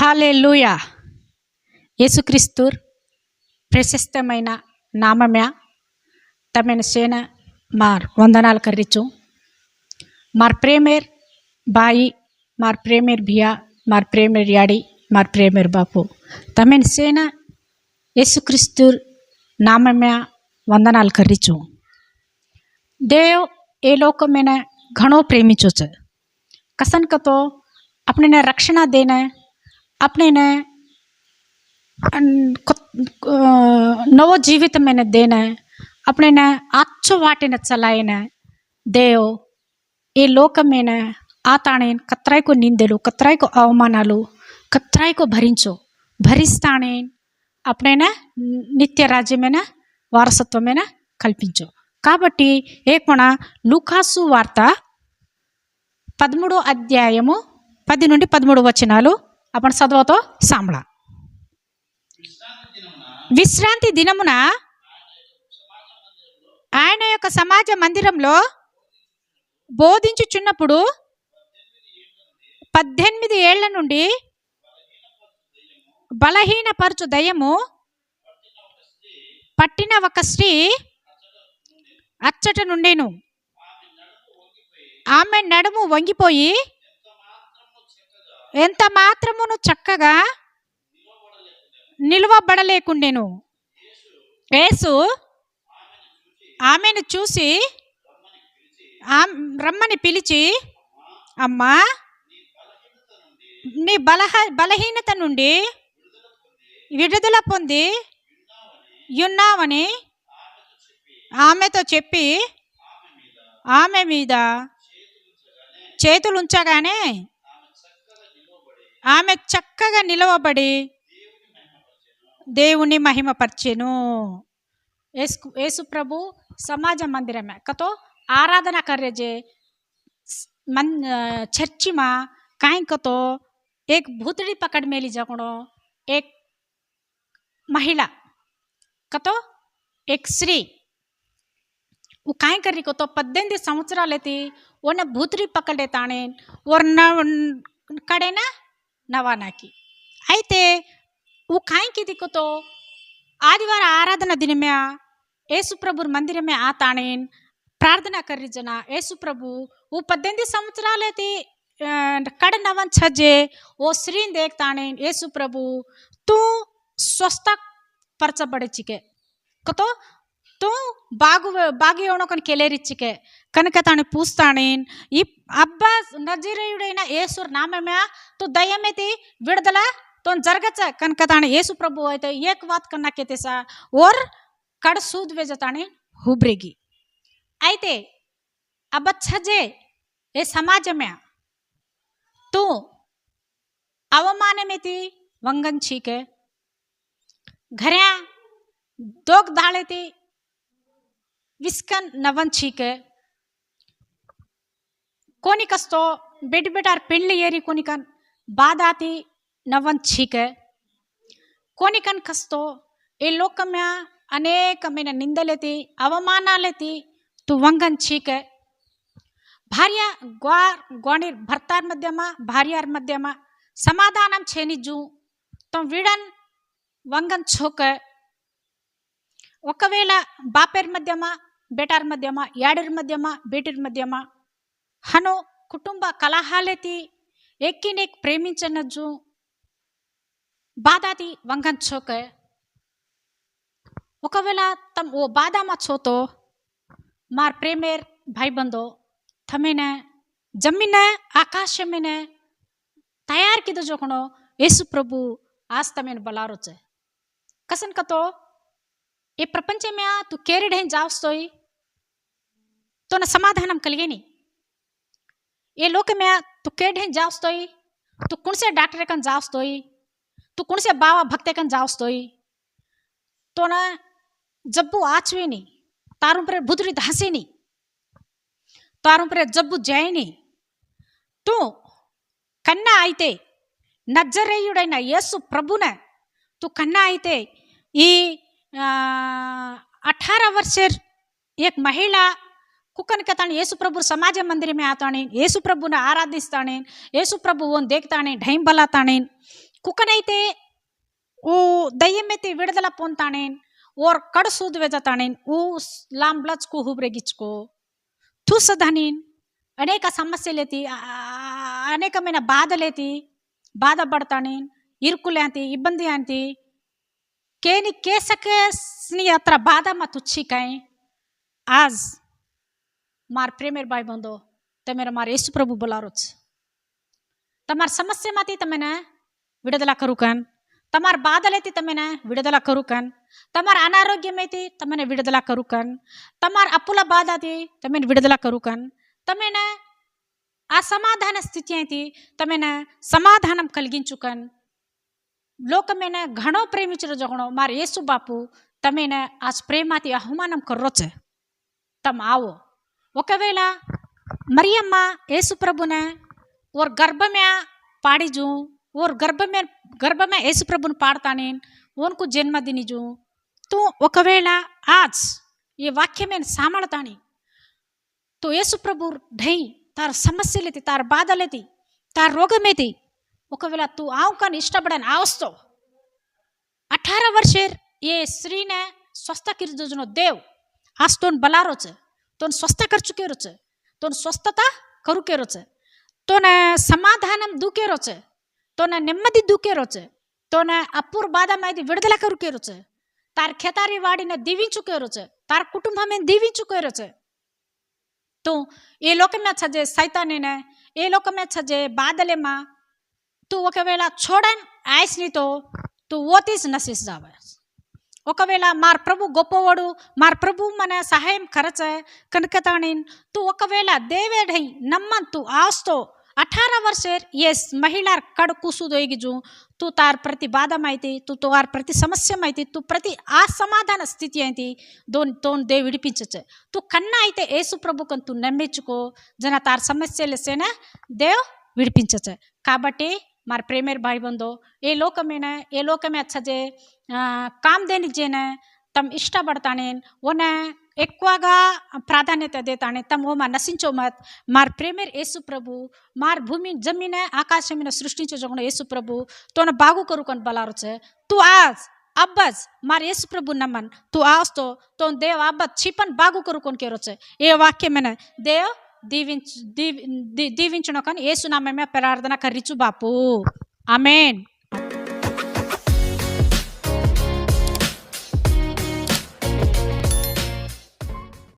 Hallelujah యేసుక్రీస్తు ప్రశస్తమైన నామమ్య తమైన సేన మార్ వందనాలు కర్రిచు మార్ ప్రేమేర్ బాయి మార్ ప్రేమేర్ భియా మార్ ప్రేమేర్ యాడి మార్ ప్రేమేర్ బాపు తమైన సేన యేసుక్రీస్తు నామమ్య వందనాలు కర్రిచు దేవ్ ఏ లోకమైన घणो प्रेमी चुच कसन कतो अपने ने रक्षणा देना દેને આપણને અન- કો- અ, નવો જીવિત મેને દેને આપણને આછો વાટીને ચલાવીને દેવ એ లోక మీద ఆతానే కత్రాయికు నిందెలు కత్రాయికు అవమానాలు కత్రాయికు భరించు భరిస్తానే అప్పుడైనా నిత్య రాజ్యమైన వారసత్వమైన కల్పించు కాబట్టి ఏ కొన లూకాసు వార్త పదమూడో అధ్యాయము పది నుండి పదమూడు వచనాలు आपण सदवतो सांभळा విశ్రాంతి దినమున ఆయన యొక్క సమాజ మందిరంలో బోధించుచున్నప్పుడు పద్దెనిమిది ఏళ్ళ నుండి బలహీనపరచు దయ్యము పట్టిన ఒక స్త్రీ అచ్చట నుండేను. ఆమె నడుము వంగిపోయి ఎంత మాత్రమును చక్కగా నిలువబడలేకుండెను. యేసు ఆమెను చూసి ఆమ్- రమ్మని పిలిచి అమ్మా నీ బలహ బలహీనత నుండి విడుదల పొంది ఉన్నావని ఆమెతో చెప్పి ఆమె మీద చేతులు ఉంచగానే ఆమె చక్కగా నిలవబడి దేవుని మహిమపరిచెను యేసు యేసు ప్రభు समाज मंदिर में कतो आराधना कर जे मन चर्ची में काई कतो एक भूतड़ी पकड़ मेली जगणो एक महिला कतो एक स्त्री वो काय करी को तो పద్దెనిమిది సంవత్సరాలు అయితే ఓన భూతుడి పక్కడే తానే ఓర్ కడేనా నవానాకి అయితే वो काय నవానాకి. అయితే ఊకాయికి దిక్కుతో ఆదివార ఆరాధన దినమే ఏసుప్రభుర్ మందిరమే ఆ తాణేన్ ప్రార్థన కర్రిజన. ఏసుప్రభు ఓ పద్దెనిమిది సంవత్సరాలైతే కడ నవన్ ఛజే ఓ స్త్రీని దేక్తాణేన్ ఏసుప్రభు తూ స్వస్థ పరచబడచికే కతో తూ బాగు బాగి ఎవనొకని కెలేరిచ్చికే కనుక తాను పూస్తానేన్ ఈ అబ్బా నజరేయుడైన యేసు నామమే తు దయ్యమైతే విడుదల तो జరగచ్చ కనుక తాను యేసు ప్రభు అయితే ఏక్ వాత్ కన్నాకైతే సా ఓర్ కడ సూద్ వేజతానే హుబ్రేగి అయితే अब छजे ये समाज में तू अवमान में थी वंगन छीक है घऱ्या दोग धाळे ती विस्कन नवन छीक है कोणी कसतो बेट बेटार पेंडली येरी कोणी कन बादाती नवन छीक है कोणी कन कसतो ఏ లోకమ్య అనేకమైన నిందలెతి అవమానాలెతి తు వంగన్ చీకే భార్య గ్వా గ్వాణి భర్తార్ మధ్యమ భార్యార్ మధ్యమ సమాధానం చేనిజు తో విడన్ వంగన్ ఛోక ఒకవేళ బాపేర్ మధ్యమ బేటార్ మధ్యమ యాడిర్ మధ్యమ బేటిర్ మధ్యమ हनो कुटुंब कलाहाले थी एक ही नेक प्रेमिंचन जो बादा थी वंगन छोके उकवेला तम वो बादा मा छो मार प्रेमेर भाई बंदो थमेने जमीने आकाश में ने तैयार किधर जोखनो यीशु प्रभु आज तमें बला कसन कतो ये प्रपंच में आ तू केरी ढहन जाओ सोई तो न समाधान कलिए नहीं ये लोग में तू केढ़ जाओस तोई तू कौन से डॉक्टर कन जाओस तोई तू कौन से बाबा भक्त कन जाओस तोई तो ना, जब्बू आचवी नहीं, तारों पर भुदरी धासी नहीं, तारों पर जब्बू जयनी तू ना, यीशु प्रभु యేసు तू कन्ना आई थे। ये अठारह వర్షర్ एक महिला ಕುಕ್ಕನಕ್ಕೆ ತಾನು ಯೇಸುಪ್ರಭು ಸಮಾಜ ಮಂದಿರ ಮೇ ಆತಾಣೇನು ಯೇಸುಪ್ರಭುನ ಆರಾಧಿಸ್ತಾಣೇನು ಯೇಸುಪ್ರಭು ಒಂದು ದೇಕ್ತಾಣೇನು ಢೈಂ ಬಲ ತಾಣೇನು కుక్కనైతే ఓ దయ్యమెత్తి విడుదల పొందుతానేన్ ఓర్ కడు సూదు వెజతానేన్ ఊ లాంబ్లచ్కు హుబ్రెగించుకో తూసదానేన్ అనేక సమస్యలేతి అనేకమైన బాధలేతి బాధపడతానేన్ ఇరుకులేంతి ఇబ్బంది అంతి కేని కేసకేస్ని అత్ర బాధ మా తుచ్చికాయ్ ఆజ్ માર પ્રેમેર ભાઈ બંધો તમે મારે యేసు પ્રભુ બોલારો છે તમાર સમસ્યામાંથી તમને વિડદલા કરું કાન તમાર બાધલેથી તમને વિડદલા કરું કાન તમાર અનારોગ્યમાંથી તમને વિડદલા કરું કાન તમાર અપુલા બાધાથી તમને વિડદલા કરું કાન તમને આ સમાધાન સ્થિતિથી તમને સમાધાనం కలిగించు કાન లోకమైన ઘણો પ્રેમિચર જગણો માર యేసు બાપુ તમને આ પ્રેમમાંથી અહમાનમ કરો છે તમે આવો ఒకవేళ మరియమ్మ యేసుప్రభున ఓర్ గర్భమే పాడిజు ఓర్ గర్భమే గర్భమే యేసుప్రభును పాడతానేన్ ఓన్కు జన్మదినిజు తూ ఒకవేళ ఆజ్ ఈ వాక్యమేన్ సామళతాని తో యేసుప్రభు ఢై తార సమస్యలేతి తార బాధలేతి తార రోగమేతి ఒకవేళ తూ ఆవు కానీ ఇష్టపడని ఆవస్తో అఠార వర్షేర్ ఏ స్త్రీనే స్వస్థ కిరిజుజునో దేవ్ ఆస్తోన్ బలారోచ్ તોન બલારો છે તોન સ્વસ્થ કરી ચૂકેલો છે તોન સ્વસ્થતા કરું કેરો છે તોને సమాధానం దూకేరో છે તોને నెమ్మది దూకేరో છે તોને અપૂર બાધામાંથી విడుదల કરું કેરો છે તાર ખેતારી વાડીને દીવી કેરો છે તાર કુટુંબમે દીવી ચૂકેરો છે તો એ లోకమే చజే సైతానేనే ఏ లోకమే చజే బాధలేమా તું ఒకవేళ చూడన్ ఆయస్నితో તું ఓతీస్ నశిస్ జావే ఒకవేళ మా ప్రభు గొప్పవాడు మా ప్రభు మన సహాయం కరచ కనుక తానేన్ తు ఒకవేళ దేవేడై నమ్మంతు ఆస్తో ಅಠಾರ ವರ್ಷ ಎಸ್ ಮಹಿಳಾರ್ ಕಡ್ ಕುಸುದೊಯ್ಗಿಜು ತೂ ತಾರ್ ಪ್ರತಿ ಬಾಧ ಮಾಹಿತಿ ತೂ ತೋರ್ ప్రతి సమస్య అయితే తూ ప్రతి అసమాధాన స్థితి అయితే దోన్ తోన్ దే విడిపించచ్చు తూ కన్నా అయితే ఏసు ప్రభు తూ నమ్మించుకో జన తార్ సమస్యలు సేన దేవ్ విడిపించచ్చు కాబట్టి મારા પ્રેમેર ભાઈ બંધો એ లోకమేనా ఏ లోకమే అచ్చజే కామ్ దేని జేనే తమ ఇష్టపడతానే ఓనే ఎక్కువగా ప్రాధాన్యత దేతానే తమ ఓ మా నశించో మత్ మార్ ప్రేమేర్ యేసు ప్రభు మార్ భూమి జమీన ఆకాశమైన సృష్టించో జగణ యేసు ప్రభు తోన బాగు కరుకొని బలారు છે તું આજ અબ્બજ માર యేసు ప్రభు નમન તું આવસ્તો તો દેવ અબ્બજ છીપન బాగు కరుకొని કેરો છે ఏ వాక్యమైన దేవ్ దీవించు దీవి దీ- దీవించును కానీ ఏసునామే ప్రార్థన కర్రిచు బాపు. ఆమెన్.